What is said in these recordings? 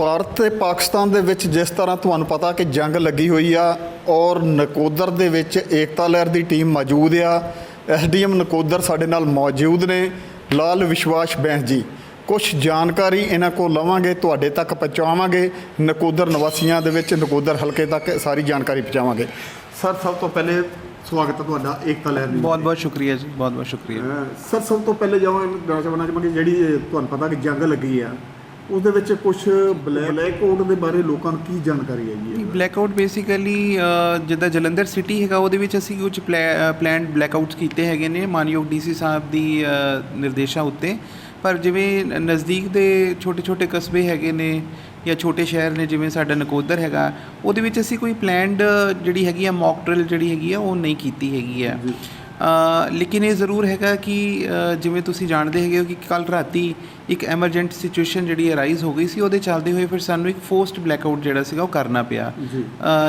ਭਾਰਤ ਤੇ ਪਾਕਿਸਤਾਨ ਦੇ ਵਿੱਚ ਜਿਸ ਤਰ੍ਹਾਂ ਤੁਹਾਨੂੰ ਪਤਾ ਕਿ ਜੰਗ ਲੱਗੀ ਹੋਈ ਆ ਔਰ ਨਕੋਦਰ ਦੇ ਵਿੱਚ ਏਕਤਾ ਲਹਿਰ ਦੀ ਟੀਮ ਮੌਜੂਦ ਆ ਐਸਡੀਐਮ ਨਕੋਦਰ ਸਾਡੇ ਨਾਲ ਮੌਜੂਦ ਨੇ ਲਾਲ ਵਿਸ਼ਵਾਸ ਬੈਂਸ ਜੀ। ਕੁਝ ਜਾਣਕਾਰੀ ਇਹਨਾਂ ਕੋਲ ਲਵਾਂਗੇ ਤੁਹਾਡੇ ਤੱਕ ਪਹੁੰਚਾਵਾਂਗੇ ਨਕੋਦਰ ਨਿਵਾਸੀਆਂ ਦੇ ਵਿੱਚ ਨਕੋਦਰ ਹਲਕੇ ਤੱਕ ਸਾਰੀ ਜਾਣਕਾਰੀ ਪਹੁੰਚਾਵਾਂਗੇ। ਸਰ ਸਭ ਤੋਂ ਪਹਿਲੇ ਸਵਾਗਤ ਹੈ ਤੁਹਾਡਾ ਏਕਤਾ ਲਹਿਰ ਦੀ ਬਹੁਤ ਬਹੁਤ ਸ਼ੁਕਰੀਆ ਜੀ ਬਹੁਤ ਬਹੁਤ ਸ਼ੁਕਰੀਆ। ਸਰ ਸਭ ਤੋਂ ਪਹਿਲੇ ਜਾਵਾਂ ਜਾਣਾ ਚਾਹਾਂਗਾ ਜਿਹੜੀ ਤੁਹਾਨੂੰ ਪਤਾ ਕਿ ਜੰਗ ਲੱਗੀ ਆ ਉਸ ਦੇ ਵਿੱਚ ਕੁਝ ਬਲੈਕ ਆਊਟ ਦੇ ਬਾਰੇ ਲੋਕਾਂ ਨੂੰ ਕੀ ਜਾਣਕਾਰੀ ਹੈਗੀ ਹੈ ਬਲੈਕਆਊਟ ਬੇਸਿਕਲੀ ਜਿੱਦਾਂ ਜਲੰਧਰ ਸਿਟੀ ਹੈਗਾ ਉਹਦੇ ਵਿੱਚ ਅਸੀਂ ਕੁਝ ਪਲਾਨਡ ਬਲੈਕਆਊਟਸ ਕੀਤੇ ਹੈਗੇ ਨੇ ਮਾਨਯੋਗ ਡੀਸੀ ਸਾਹਿਬ ਦੀ ਨਿਰਦੇਸ਼ਾਂ ਉੱਤੇ। ਪਰ ਜਿਵੇਂ ਨਜ਼ਦੀਕ ਦੇ ਛੋਟੇ ਛੋਟੇ ਕਸਬੇ ਹੈਗੇ ਨੇ ਜਾਂ ਛੋਟੇ ਸ਼ਹਿਰ ਨੇ ਜਿਵੇਂ ਸਾਡਾ ਨਕੋਦਰ ਹੈਗਾ ਉਹਦੇ ਵਿੱਚ ਅਸੀਂ ਕੋਈ ਪਲਾਨਡ ਜਿਹੜੀ ਹੈਗੀ ਆ ਮੌਕ ਡਰਿਲ ਜਿਹੜੀ ਹੈਗੀ ਆ ਉਹ ਨਹੀਂ ਕੀਤੀ ਹੈਗੀ ਆ। ਲੇਕਿਨ ਇਹ ਜ਼ਰੂਰ ਹੈਗਾ ਕਿ ਜਿਵੇਂ ਤੁਸੀਂ ਜਾਣਦੇ ਹੈਗੇ ਹੋ ਕਿ ਕੱਲ ਰਾਤੀ ਇੱਕ ਐਮਰਜੈਂਟ ਸਿਚੁਏਸ਼ਨ ਜਿਹੜੀ ਅਰਾਈਜ਼ ਹੋ ਗਈ ਸੀ ਉਹਦੇ ਚੱਲਦੇ ਹੋਏ ਫਿਰ ਸਾਨੂੰ ਇੱਕ ਫੋਸਟ ਬਲੈਕਆਊਟ ਜਿਹੜਾ ਸੀਗਾ ਉਹ ਕਰਨਾ ਪਿਆ।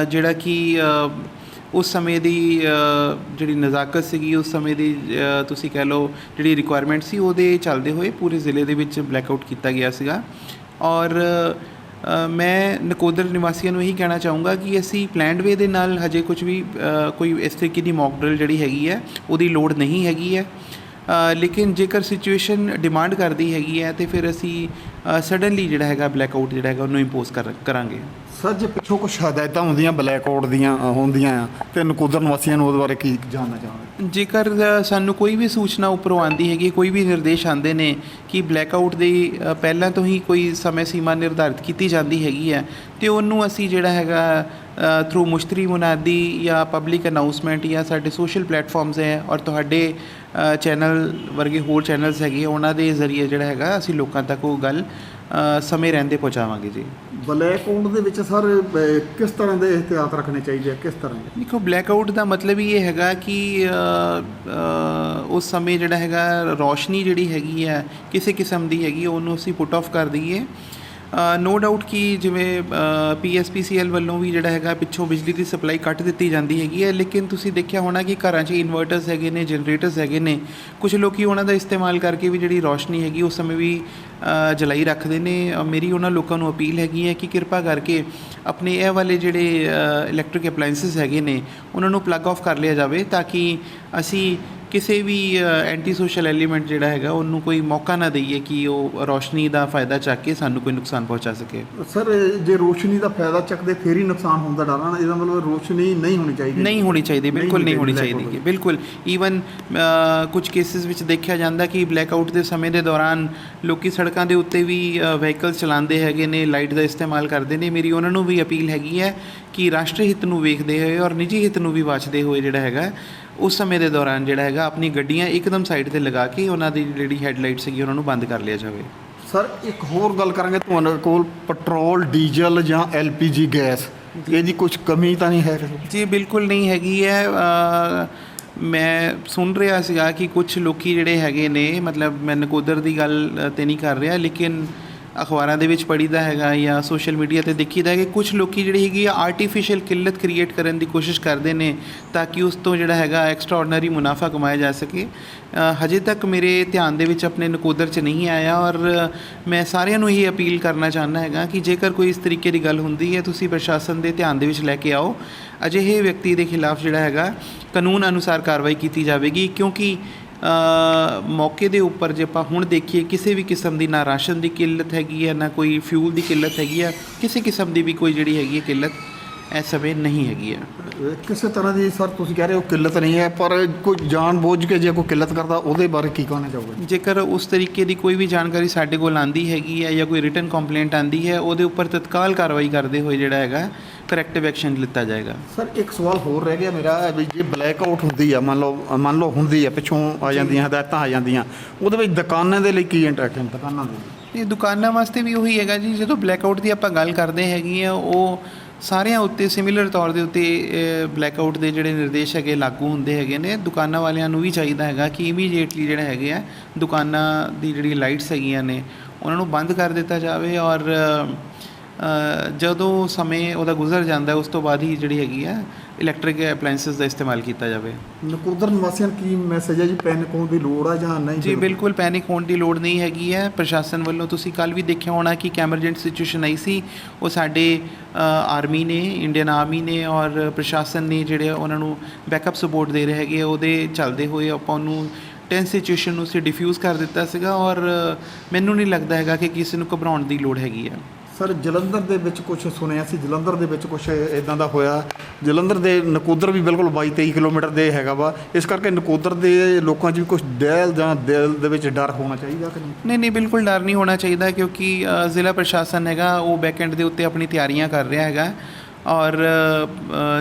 ਜਿਹੜਾ ਕਿ ਉਸ ਸਮੇਂ ਦੀ ਜਿਹੜੀ ਨਜ਼ਾਕਤ ਸੀਗੀ ਉਸ ਸਮੇਂ ਦੀ ਤੁਸੀਂ ਕਹਿ ਲਓ ਜਿਹੜੀ ਰਿਕੁਆਇਰਮੈਂਟ ਸੀ ਉਹਦੇ ਚੱਲਦੇ ਹੋਏ ਪੂਰੇ ਜ਼ਿਲ੍ਹੇ ਦੇ ਵਿੱਚ ਬਲੈਕਆਊਟ ਕੀਤਾ ਗਿਆ ਸੀਗਾ। ਔਰ ਮੈਂ ਨਕੋਦਰ ਨਿਵਾਸੀਆਂ ਨੂੰ ਇਹੀ ਕਹਿਣਾ ਚਾਹੂੰਗਾ ਕਿ ਅਸੀਂ ਪਲੈਨਡ ਵੇ ਦੇ ਨਾਲ ਹਜੇ ਕੁਝ ਵੀ ਕੋਈ ਇਸ ਤਰੀਕੇ ਦੀ ਮੌਕ ਡਰਿਲ ਜਿਹੜੀ ਹੈਗੀ ਹੈ, ਉਹਦੀ ਲੋੜ ਨਹੀਂ ਹੈਗੀ ਹੈ। ਲੇਕਿਨ ਜੇਕਰ ਸਿਚੁਏਸ਼ਨ ਡਿਮਾਂਡ ਕਰਦੀ ਹੈਗੀ ਹੈ, ਤੇ ਫਿਰ ਅਸੀਂ ਸਡਨਲੀ ਜਿਹੜਾ ਹੈਗਾ ਬਲੈਕ ਆਊਟ ਜਿਹੜਾ ਹੈਗਾ, ਉਹਨੂੰ ਇੰਪੋਜ਼ ਕਰ, ਕਰਾਂਗੇ। ਸਰ ਜੇ ਪਿੱਛੋਂ ਕੁਝ ਹਦਾਇਤਾਂ ਹੁੰਦੀਆਂ ਬਲੈਕ ਆਊਟ ਦੀਆਂ ਅ, ਹੁੰਦੀਆਂ ਆ ਤੇ ਨਕੋਦਰ ਨਿਵਾਸੀਆਂ ਨੂੰ ਉਹਦੇ ਬਾਰੇ ਕੀ ਜਾਣਨਾ ਚਾਹੁੰਦੇ ਜੇਕਰ ਅ, ਸਾਨੂੰ ਕੋਈ ਵੀ ਸੂਚਨਾ ਉੱਪਰੋਂ ਆਂਦੀ ਹੈਗੀ ਕੋਈ ਵੀ ਨਿਰਦੇਸ਼ ਆਂਦੇ ਨੇ ਕਿ ਬਲੈਕਆਊਟ ਦੀ ਅ, ਪਹਿਲਾਂ ਤੋਂ ਹੀ ਕੋਈ ਸਮੇਂ ਸੀਮਾ ਨਿਰਧਾਰਿਤ ਕੀਤੀ ਜਾਂਦੀ ਹੈਗੀ ਹੈ ਤੇ ਉਹਨੂੰ ਅਸੀਂ ਜਿਹੜਾ ਹੈਗਾ ਥਰੂ ਮੁਸ਼ਤਰੀ ਮੁਨਾਦੀ ਜਾਂ ਪਬਲਿਕ ਅਨਾਉਂਸਮੈਂਟ ਜਾਂ ਸਾਡੇ ਸੋਸ਼ਲ ਪਲੇਟਫਾਰਮਸ ਹੈ ਔਰ ਤੁਹਾਡੇ ਚੈਨਲ ਵਰਗੇ ਹੋਰ ਚੈਨਲਸ ਹੈਗੇ ਉਹਨਾਂ ਦੇ ਜ਼ਰੀਏ ਜਿਹੜਾ ਹੈਗਾ ਅਸੀਂ ਲੋਕਾਂ ਤੱਕ ਉਹ ਗੱਲ ਸਮੇਂ ਰਹਿੰਦੇ ਪਹੁੰਚਾਵਾਂਗੇ ਜੀ। ਬਲੈਕ ਆਊਟ ਦੇ ਵਿੱਚ ਸਰ ਕਿਸ ਤਰ੍ਹਾਂ ਦੇ ਇhtiyat ਰੱਖਣੇ ਚਾਹੀਦੇ ਆ? ਕਿਸ ਤਰ੍ਹਾਂ ਦੇ? ਦੇਖੋ ਬਲੈਕਆਊਟ ਦਾ ਮਤਲਬ ਇਹ ਹੈਗਾ ਕਿ ਉਸ ਸਮੇਂ ਜਿਹੜਾ ਹੈਗਾ ਰੋਸ਼ਨੀ ਜਿਹੜੀ ਹੈਗੀ ਹੈ ਕਿਸੇ ਕਿਸਮ ਦੀ ਹੈਗੀ ਉਹਨੂੰ ਅਸੀਂ ਪੁੱਟ ਆਫ ਕਰ ਦਈਏ। ਨੋ ਡਾਊਟ ਕਿ ਜਿਵੇਂ ਪੀਐਸਪੀਸੀਐਲ ਵੱਲੋਂ ਵੀ ਜਿਹੜਾ ਹੈਗਾ ਪਿੱਛੋਂ ਬਿਜਲੀ ਦੀ ਸਪਲਾਈ ਕੱਟ ਦਿੱਤੀ ਜਾਂਦੀ ਹੈਗੀ ਹੈ, ਲੇਕਿਨ ਤੁਸੀਂ ਦੇਖਿਆ ਹੋਣਾ ਕਿ ਘਰਾਂ 'ਚ ਇਨਵਰਟਰਸ ਹੈਗੇ ਨੇ ਜਨਰੇਟਰਸ ਹੈਗੇ ਨੇ ਕੁਝ ਲੋਕੀ ਉਹਨਾਂ ਦਾ ਇਸਤੇਮਾਲ ਕਰਕੇ ਵੀ ਜਿਹੜੀ ਰੋਸ਼ਨੀ ਹੈਗੀ ਉਸ ਸਮੇਂ ਵੀ ਜਲਾਈ ਰੱਖਦੇ ਨੇ। ਮੇਰੀ ਉਹਨਾਂ ਲੋਕਾਂ ਨੂੰ ਅਪੀਲ ਹੈਗੀ ਹੈ ਕਿ ਕਿਰਪਾ ਕਰਕੇ ਆਪਣੇ ਇਹ ਵਾਲੇ ਜਿਹੜੇ ਇਲੈਕਟ੍ਰਿਕ ਅਪਲਾਈਐਂਸਸ ਹੈਗੇ ਨੇ, ਉਹਨਾਂ ਨੂੰ ਪਲੱਗ ਆਫ ਕਰ ਲਿਆ ਜਾਵੇ ਤਾਂ ਕਿ ਅਸੀਂ ਕਿਸੇ ਵੀ ਐਂਟੀ ਸੋਸ਼ਲ ਐਲੀਮੈਂਟ ਜਿਹੜਾ ਹੈਗਾ ਉਹਨੂੰ ਕੋਈ ਮੌਕਾ ਨਾ ਦਈਏ ਕਿ ਉਹ ਰੋਸ਼ਨੀ ਦਾ ਫਾਇਦਾ ਚੱਕ ਕੇ ਸਾਨੂੰ ਕੋਈ ਨੁਕਸਾਨ ਪਹੁੰਚਾ ਸਕੇ। ਸਰ ਜੇ ਰੋਸ਼ਨੀ ਦਾ ਫਾਇਦਾ ਚੱਕਦੇ ਫੇਰ ਹੀ ਨੁਕਸਾਨ ਹੁੰਦਾ ਡਰ ਨਾ ਇਹਦਾ ਮਤਲਬ ਰੋਸ਼ਨੀ ਨਹੀਂ ਹੋਣੀ ਚਾਹੀਦੀ। ਨਹੀਂ ਹੋਣੀ ਚਾਹੀਦੀ ਬਿਲਕੁਲ ਨਹੀਂ ਹੋਣੀ ਚਾਹੀਦੀ ਬਿਲਕੁਲ। ਈਵਨ ਕੁਝ ਕੇਸਿਸ ਵਿੱਚ ਦੇਖਿਆ ਜਾਂਦਾ ਕਿ ਬਲੈਕਆਊਟ ਦੇ ਸਮੇਂ ਦੇ ਦੌਰਾਨ ਲੋਕੀ ਸੜਕਾਂ ਦੇ ਉੱਤੇ ਵੀ ਵਹੀਕਲਸ ਚਲਾਉਂਦੇ ਹੈਗੇ ਨੇ ਲਾਈਟ ਦਾ ਇਸਤੇਮਾਲ ਕਰਦੇ ਨੇ। ਮੇਰੀ ਉਹਨਾਂ ਨੂੰ ਵੀ ਅਪੀਲ ਹੈਗੀ ਹੈ ਕਿ ਰਾਸ਼ਟਰੀ ਹਿੱਤ ਨੂੰ ਵੇਖਦੇ ਹੋਏ ਔਰ ਨਿੱਜੀ ਹਿੱਤ ਨੂੰ ਵੀ ਬਚਦੇ ਹੋਏ ਜਿਹੜਾ ਹੈਗਾ ਉਸ ਸਮੇਂ ਦੇ ਦੌਰਾਨ ਜਿਹੜਾ ਹੈਗਾ ਆਪਣੀ ਗੱਡੀਆਂ ਇੱਕਦਮ ਸਾਈਡ ਤੇ ਲਗਾ ਕੇ ਉਹਨਾਂ ਦੀ ਜਿਹੜੀ ਹੈਡਲਾਈਟ ਸੀਗੀ ਉਹਨਾਂ ਨੂੰ ਬੰਦ ਕਰ ਲਿਆ ਜਾਵੇ। ਸਰ ਇੱਕ ਹੋਰ ਗੱਲ ਕਰਾਂਗੇ ਤੁਹਾਡੇ ਕੋਲ ਪੈਟਰੋਲ ਡੀਜ਼ਲ ਜਾਂ ਐਲਪੀਜੀ ਗੈਸ ਇਹਦੀ ਕੁਝ ਕਮੀ ਤਾਂ ਨਹੀਂ ਹੈ? ਜੀ ਬਿਲਕੁਲ ਨਹੀਂ ਹੈਗੀ ਹੈ। ਮੈਂ ਸੁਣ ਰਿਹਾ ਸੀਗਾ ਕਿ ਕੁਝ ਲੋਕੀ ਜਿਹੜੇ ਹੈਗੇ ਨੇ ਮਤਲਬ ਮੈਂ ਨਕੋਦਰ ਦੀ ਗੱਲ ਤੇ ਨਹੀਂ ਕਰ ਰਿਹਾ ਲੇਕਿਨ ਅਖਬਾਰਾਂ ਦੇ ਵਿੱਚ ਪੜੀਦਾ ਹੈਗਾ ਜਾਂ ਸੋਸ਼ਲ ਮੀਡੀਆ ਤੇ ਦੇਖੀਦਾ ਹੈ ਕਿ ਕੁਝ ਲੋਕੀ ਜਿਹੜੀ ਹੈਗੀ ਆ ਆਰਟੀਫੀਸ਼ੀਅਲ ਕਿੱਲਤ ਕ੍ਰੀਏਟ ਕਰਨ ਦੀ ਕੋਸ਼ਿਸ਼ ਕਰਦੇ ਨੇ ਤਾਂ ਕਿ ਉਸ ਤੋਂ ਜਿਹੜਾ ਹੈਗਾ ਐਕਸਟਰਾ ਆਰਡੀਨਰੀ ਮੁਨਾਫਾ ਕਮਾਇਆ ਜਾ ਸਕੇ। ਹਜੇ ਤੱਕ ਮੇਰੇ ਧਿਆਨ ਦੇ ਵਿੱਚ ਆਪਣੇ ਨਕੋਦਰ 'ਚ ਨਹੀਂ ਆਇਆ ਔਰ ਮੈਂ ਸਾਰਿਆਂ ਨੂੰ ਇਹ ਅਪੀਲ ਕਰਨਾ ਚਾਹੁੰਦਾ ਹੈਗਾ ਕਿ ਜੇਕਰ ਕੋਈ ਇਸ ਤਰੀਕੇ ਦੀ ਗੱਲ ਹੁੰਦੀ ਹੈ, ਤੁਸੀਂ ਪ੍ਰਸ਼ਾਸਨ ਦੇ ਧਿਆਨ ਦੇ ਵਿੱਚ ਲੈ ਕੇ ਆਓ। ਅਜਿਹੇ ਵਿਅਕਤੀ ਦੇ ਖਿਲਾਫ ਜਿਹੜਾ ਹੈਗਾ ਕਾਨੂੰਨ ਅਨੁਸਾਰ ਕਾਰਵਾਈ ਕੀਤੀ ਜਾਵੇਗੀ ਕਿਉਂਕਿ ਮੌਕੇ ਦੇ ਉੱਪਰ ਜੇ ਆਪਾਂ ਹੁਣ ਦੇਖੀਏ ਕਿਸੇ ਵੀ ਕਿਸਮ ਦੀ ਨਾ ਰਾਸ਼ਨ ਦੀ ਕਿੱਲਤ ਹੈਗੀ ਹੈ ਨਾ ਕੋਈ ਫਿਊਲ ਦੀ ਕਿੱਲਤ ਹੈਗੀ ਹੈ ਕਿਸੇ ਕਿਸਮ ਦੀ ਵੀ ਕੋਈ ਜਿਹੜੀ ਹੈਗੀ ਹੈ ਕਿੱਲਤ ਇਸ ਸਮੇਂ ਨਹੀਂ ਹੈਗੀ ਹੈ। ਕਿਸੇ ਤਰ੍ਹਾਂ ਦੀ ਸਰ ਤੁਸੀਂ ਕਹਿ ਰਹੇ ਹੋ ਕਿੱਲਤ ਨਹੀਂ ਹੈ ਪਰ ਕੋਈ ਜਾਣ ਬੁੱਝ ਕੇ ਜੇ ਕੋਈ ਕਿੱਲਤ ਕਰਦਾ ਉਹਦੇ ਬਾਰੇ ਕੀ ਕਹਿਣਾ ਚਾਹੋਗੇ? ਜੇਕਰ ਉਸ ਤਰੀਕੇ ਦੀ ਕੋਈ ਵੀ ਜਾਣਕਾਰੀ ਸਾਡੇ ਕੋਲ ਆਂਦੀ ਹੈਗੀ ਹੈ ਜਾਂ ਕੋਈ ਰਿਟਨ ਕੰਪਲੇਂਟ ਆਂਦੀ ਹੈ ਉਹਦੇ ਉੱਪਰ ਤਤਕਾਲ ਕਾਰਵਾਈ ਕਰਦੇ ਹੋਏ ਜਿਹੜਾ ਹੈਗਾ ਕਰੈਕਟਿਵ ਐਕਸ਼ਨ ਲਿੱਤਾ ਜਾਏਗਾ। ਸਰ ਇੱਕ ਸਵਾਲ ਹੋਰ ਰਹਿ ਗਿਆ ਮੇਰਾ ਵੀ ਜੇ ਬਲੈਕ ਆਊਟ ਹੁੰਦੀ ਆ ਮੰਨ ਲਓ ਮੰਨ ਲਓ ਹੁੰਦੀ ਆ ਪਿੱਛੋਂ ਆ ਜਾਂਦੀਆਂ ਹਦਾਇਤਾਂ ਆ ਜਾਂਦੀਆਂ ਉਹਦੇ ਵਿੱਚ ਦੁਕਾਨਾਂ ਦੇ ਲਈ ਕੀ ਇੰਟਰੈਕਸ਼ਨ ਦੁਕਾਨਾਂ ਦੇ ਇਹ ਦੁਕਾਨਾਂ ਵਾਸਤੇ ਵੀ ਉਹੀ ਹੈਗਾ ਜੀ ਜਦੋਂ ਬਲੈਕਆਊਟ ਦੀ ਆਪਾਂ ਗੱਲ ਕਰਦੇ ਹੈਗੇ ਆ ਉਹ ਸਾਰਿਆਂ ਉੱਤੇ ਸਿਮਿਲਰ ਤੌਰ ਦੇ ਉੱਤੇ ਬਲੈਕਆਊਟ ਦੇ ਜਿਹੜੇ ਨਿਰਦੇਸ਼ ਹੈਗੇ ਲਾਗੂ ਹੁੰਦੇ ਹੈਗੇ ਨੇ ਦੁਕਾਨਾਂ ਵਾਲਿਆਂ ਨੂੰ ਵੀ ਚਾਹੀਦਾ ਹੈਗਾ ਕਿ ਇਮੀਡੀਏਟਲੀ ਜਿਹੜਾ ਹੈਗੇ ਆ ਦੁਕਾਨਾਂ ਦੀ ਜਿਹੜੀ ਲਾਈਟਸ ਹੈਗੀਆਂ ਨੇ ਉਹਨਾਂ ਨੂੰ ਬੰਦ ਕਰ ਦਿੱਤਾ ਜਾਵੇ ਔਰ ਜਦੋਂ ਸਮੇਂ ਉਹਦਾ ਗੁਜ਼ਰ ਜਾਂਦਾ ਹੈ, ਉਸ ਤੋਂ ਬਾਅਦ ਹੀ ਜਿਹੜੀ ਹੈਗੀ ਆ ਇਲੈਕਟ੍ਰਿਕ ਅਪਲਾਈਐਂਸਸ ਦਾ ਇਸਤੇਮਾਲ ਕੀਤਾ ਜਾਵੇ। ਨਕੋਦਰ ਨਿਵਾਸੀਆਂ ਕੀ ਮੈਸੇਜ ਹੈ ਜੀ? ਪੈਨਿਕ ਹੋਣ ਦੀ ਲੋੜ ਆ ਜਾਂ ਨਹੀਂ? ਜੀ ਬਿਲਕੁਲ ਪੈਨਿਕ ਹੋਣ ਦੀ ਲੋੜ ਨਹੀਂ ਹੈਗੀ ਹੈ। ਪ੍ਰਸ਼ਾਸਨ ਵੱਲੋਂ ਤੁਸੀਂ ਕੱਲ ਵੀ ਦੇਖਿਆ ਹੋਣਾ ਕਿ ਕੈਮਰਜੈਂਟ ਸਿਚੁਏਸ਼ਨ ਆਈ ਸੀ। ਉਹ ਸਾਡੇ ਆਰਮੀ ਨੇ ਇੰਡੀਅਨ ਆਰਮੀ ਨੇ ਔਰ ਪ੍ਰਸ਼ਾਸਨ ਨੇ ਜਿਹੜੇ ਉਹਨਾਂ ਨੂੰ ਬੈਕਅਪ ਸਪੋਰਟ ਦੇ ਰਹੇ ਹੈਗੇ ਉਹਦੇ ਚੱਲਦੇ ਹੋਏ ਆਪਾਂ ਉਹਨੂੰ ਟੈਂਸ ਸਿਚੁਏਸ਼ਨ ਨੂੰ ਅਸੀਂ ਡਿਫਿਊਜ਼ ਕਰ ਦਿੱਤਾ ਸੀਗਾ ਔਰ ਮੈਨੂੰ ਨਹੀਂ ਲੱਗਦਾ ਹੈਗਾ ਕਿ ਕਿਸੇ ਨੂੰ ਘਬਰਾਉਣ ਦੀ ਲੋੜ ਹੈਗੀ ਹੈ ਸਰ, ਜਲੰਧਰ ਦੇ ਵਿੱਚ ਕੁਝ ਸੁਣਿਆ ਸੀ, ਜਲੰਧਰ ਦੇ ਵਿੱਚ ਕੁਝ ਇਦਾਂ ਦਾ ਹੋਇਆ। ਜਲੰਧਰ ਦੇ ਨਕੋਦਰ ਵੀ ਬਿਲਕੁਲ 22 23 ਕਿਲੋਮੀਟਰ ਦੇ ਹੈਗਾ ਵਾ। ਇਸ ਕਰਕੇ ਨਕੋਦਰ ਦੇ ਲੋਕਾਂ 'ਚ ਵੀ ਕੁਝ ਦਿਲ ਜਾਂ ਦਿਲ ਦੇ ਵਿੱਚ ਡਰ ਹੋਣਾ ਚਾਹੀਦਾ ਕਿ ਨਹੀਂ? ਨਹੀਂ ਨਹੀਂ, ਬਿਲਕੁਲ ਡਰ ਨਹੀਂ ਹੋਣਾ ਚਾਹੀਦਾ ਕਿਉਂਕਿ ਜ਼ਿਲ੍ਹਾ ਪ੍ਰਸ਼ਾਸਨ ਹੈਗਾ, ਉਹ ਬੈਕਐਂਡ ਦੇ ਉੱਤੇ ਆਪਣੀ ਤਿਆਰੀਆਂ ਕਰ ਰਿਹਾ ਹੈਗਾ। ਔਰ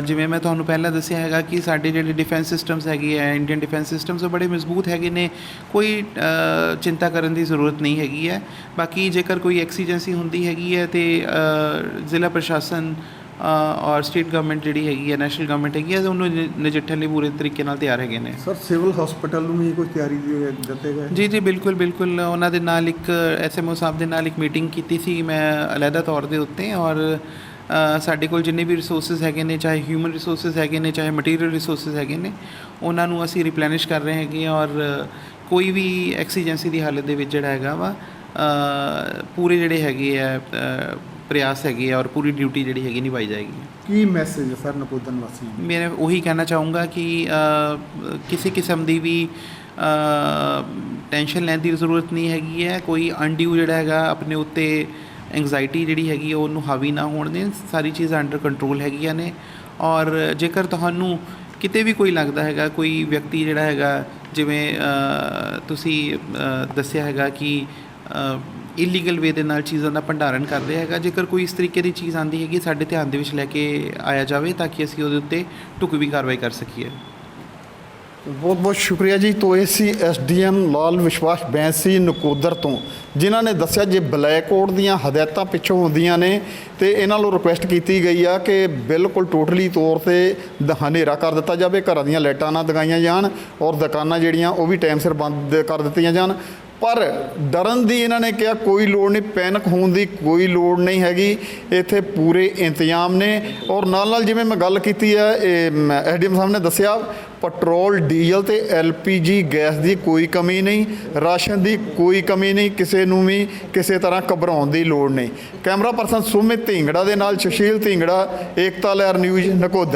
ਜਿਵੇਂ ਮੈਂ ਤੁਹਾਨੂੰ ਪਹਿਲਾਂ ਦੱਸਿਆ ਹੈਗਾ ਕਿ ਸਾਡੇ ਜਿਹੜੇ ਡਿਫੈਂਸ ਸਿਸਟਮਸ ਹੈਗੇ ਆ ਇੰਡੀਅਨ ਡਿਫੈਂਸ ਸਿਸਟਮਸ ਉਹ ਬੜੇ ਮਜ਼ਬੂਤ ਹੈਗੇ ਨੇ। ਕੋਈ ਚਿੰਤਾ ਕਰਨ ਦੀ ਜ਼ਰੂਰਤ ਨਹੀਂ ਹੈਗੀ ਹੈ। ਬਾਕੀ ਜੇਕਰ ਕੋਈ ਐਕਸੀਜੈਂਸੀ ਹੁੰਦੀ ਹੈਗੀ ਹੈ ਤੇ ਜ਼ਿਲ੍ਹਾ ਪ੍ਰਸ਼ਾਸਨ ਔਰ ਸਟੇਟ ਗਵਰਨਮੈਂਟ ਜਿਹੜੀ ਹੈਗੀ ਹੈ ਨੈਸ਼ਨਲ ਗਵਰਨਮੈਂਟ ਹੈਗੀ ਹੈ ਉਹਨੂੰ ਨਜਿ- ਨਜਿੱਠਣ ਲਈ ਪੂਰੇ ਤਰੀਕੇ ਨਾਲ ਤਿਆਰ ਹੈਗੇ ਨੇ। ਸਰ ਸਿਵਲ ਹਸਪੀਟਲ ਨੂੰ ਵੀ ਕੋਈ ਤਿਆਰੀ ਦਿੱਤੇ ਗਏ? ਜੀ ਜੀ ਬਿਲਕੁਲ ਬਿਲਕੁਲ। ਉਹਨਾਂ ਦੇ ਨਾਲ ਇੱਕ ਐਸਐਮਓ ਸਾਹਿਬ ਦੇ ਨਾਲ ਇੱਕ ਮੀਟਿੰਗ ਕੀਤੀ ਸੀ। ਮੈਂ ਅਲੱਗਾ ਤੌਰ ਦੇ ਉੱਤੇ ਔਰ ਸਾਡੇ ਕੋਲ ਜਿੰਨੇ ਵੀ ਰਿਸੋਰਸਸ ਹੈਗੇ ਨੇ ਚਾਹੇ ਹਿਊਮਨ ਰਿਸੋਰਸਸ ਹੈਗੇ ਨੇ ਚਾਹੇ ਮਟੀਰੀਅਲ ਰਿਸੋਰਸਸ ਹੈਗੇ ਨੇ ਉਹਨਾਂ ਨੂੰ ਅਸੀਂ ਰਿਪਲੈਨਿਸ਼ ਕਰ ਰਹੇ ਹੈਗੇ ਹਾਂ ਔਰ ਕੋਈ ਵੀ ਐਕਸੀਜੈਂਸੀ ਦੀ ਹਾਲਤ ਦੇ ਵਿੱਚ ਜਿਹੜਾ ਹੈਗਾ ਵਾ ਪੂਰੇ ਜਿਹੜੇ ਹੈਗੇ ਆ ਪ੍ਰਯਾਸ ਹੈਗੇ ਆ ਔਰ ਪੂਰੀ ਡਿਊਟੀ ਜਿਹੜੀ ਹੈਗੀ ਨਿਭਾਈ ਜਾਏਗੀ। ਕੀ ਮੈਸੇਜ ਸਰ ਨਕੋਦਰ ਨਿਵਾਸੀਆਂ ਨੂੰ ਮੈਂ ਉਹੀ ਕਹਿਣਾ ਚਾਹੂੰਗਾ ਕਿ ਕਿਸੇ ਕਿਸਮ ਦੀ ਵੀ ਟੈਨਸ਼ਨ ਲੈਣ ਦੀ ਜ਼ਰੂਰਤ ਨਹੀਂ ਹੈਗੀ ਹੈ। ਕੋਈ ਅਨਡਿਊ ਜਿਹੜਾ ਹੈਗਾ ਆਪਣੇ ਉੱਤੇ ਐਂਗਜ਼ਾਇਟੀ ਜਿਹੜੀ ਹੈਗੀ ਉਹਨੂੰ ਹਾਵੀ ਨਾ ਹੋਣ ਦੇਣ, ਸਾਰੀ ਚੀਜ਼ਾਂ ਅੰਡਰ ਕੰਟਰੋਲ ਹੈਗੀਆਂ ਨੇ। ਔਰ ਜੇਕਰ ਤੁਹਾਨੂੰ ਕਿਤੇ ਵੀ ਕੋਈ ਲੱਗਦਾ ਹੈਗਾ, ਕੋਈ ਵਿਅਕਤੀ ਜਿਹੜਾ ਹੈਗਾ, ਜਿਵੇਂ ਤੁਸੀਂ ਦੱਸਿਆ ਹੈਗਾ ਕਿ ਇਲੀਗਲ ਵੇ ਦੇ ਨਾਲ ਚੀਜ਼ਾਂ ਦਾ ਭੰਡਾਰਨ ਕਰ ਰਿਹਾ ਹੈਗਾ, ਜੇਕਰ ਕੋਈ ਇਸ ਤਰੀਕੇ ਦੀ ਚੀਜ਼ ਆਂਦੀ ਹੈਗੀ, ਸਾਡੇ ਧਿਆਨ ਦੇ ਵਿੱਚ ਲੈ ਕੇ ਆਇਆ ਜਾਵੇ, ਤਾਂ ਕਿ ਅਸੀਂ ਉਹਦੇ ਉੱਤੇ ਢੁਕਵੀਂ ਕਾਰਵਾਈ ਕਰ ਸਕੀਏ। ਬਹੁਤ ਬਹੁਤ ਸ਼ੁਕਰੀਆ ਜੀ। ਤੋਂ ਇਹ ਸੀ ਐਸਡੀਐਮ ਲਾਲ ਵਿਸ਼ਵਾਸ ਬੈਂਸੀ ਨਕੋਦਰ ਤੋਂ, ਜਿਨ੍ਹਾਂ ਨੇ ਦੱਸਿਆ ਜੇ ਬਲੈਕ ਕੋਡ ਦੀਆਂ ਹਦਾਇਤਾਂ ਪਿੱਛੋਂ ਹੁੰਦੀਆਂ ਨੇ, ਤੇ ਇਹਨਾਂ ਨੂੰ ਰਿਕੁਐਸਟ ਕੀਤੀ ਗਈ ਆ ਕਿ ਬਿਲਕੁਲ ਟੋਟਲੀ ਤੌਰ ਤੇ ਹਨੇਰਾ ਕਰ ਦਿੱਤਾ ਜਾਵੇ, ਘਰਾਂ ਦੀਆਂ ਲਾਈਟਾਂ ਨਾ ਦਗਾਈਆਂ ਜਾਣ ਔਰ ਦੁਕਾਨਾਂ ਜਿਹੜੀਆਂ ਉਹ ਵੀ ਟਾਈਮ ਸਿਰ ਬੰਦ ਕਰ ਦਿੱਤੀਆਂ ਜਾਣ। ਪਰ ਡਰਨ ਦੀ ਇਹਨਾਂ ਨੇ ਕਿਹਾ, ਕੋਈ ਲੋੜ ਨਹੀਂ, ਪੈਨਿਕ ਹੋਣ ਦੀ ਕੋਈ ਲੋੜ ਨਹੀਂ ਹੈਗੀ। ਇੱਥੇ ਪੂਰੇ ਇੰਤਜ਼ਾਮ ਨੇ। ਔਰ ਨਾਲ ਨਾਲ ਜਿਵੇਂ ਮੈਂ ਗੱਲ ਕੀਤੀ ਹੈ, ਇਹ ਐਸਡੀਐਮ ਸਾਹਿਬ ਨੇ ਦੱਸਿਆ, ਪੈਟਰੋਲ, ਡੀਜ਼ਲ ਤੇ ਐਲਪੀਜੀ ਗੈਸ ਦੀ ਕੋਈ ਕਮੀ ਨਹੀਂ, ਰਾਸ਼ਨ ਦੀ ਕੋਈ ਕਮੀ ਨਹੀਂ, ਕਿਸੇ ਨੂੰ ਵੀ ਕਿਸੇ ਤਰ੍ਹਾਂ ਘਬਰਾਉਣ ਦੀ ਲੋੜ ਨਹੀਂ। ਕੈਮਰਾ ਪਰਸਨ ਸੁਮਿਤ ਢਿੰਗੜਾ ਦੇ ਨਾਲ ਸੁਸ਼ੀਲ ਢਿੰਗੜਾ, ਏਕਤਾ ਲਹਿਰ ਨਿਊਜ਼, ਨਕੋਦਰ।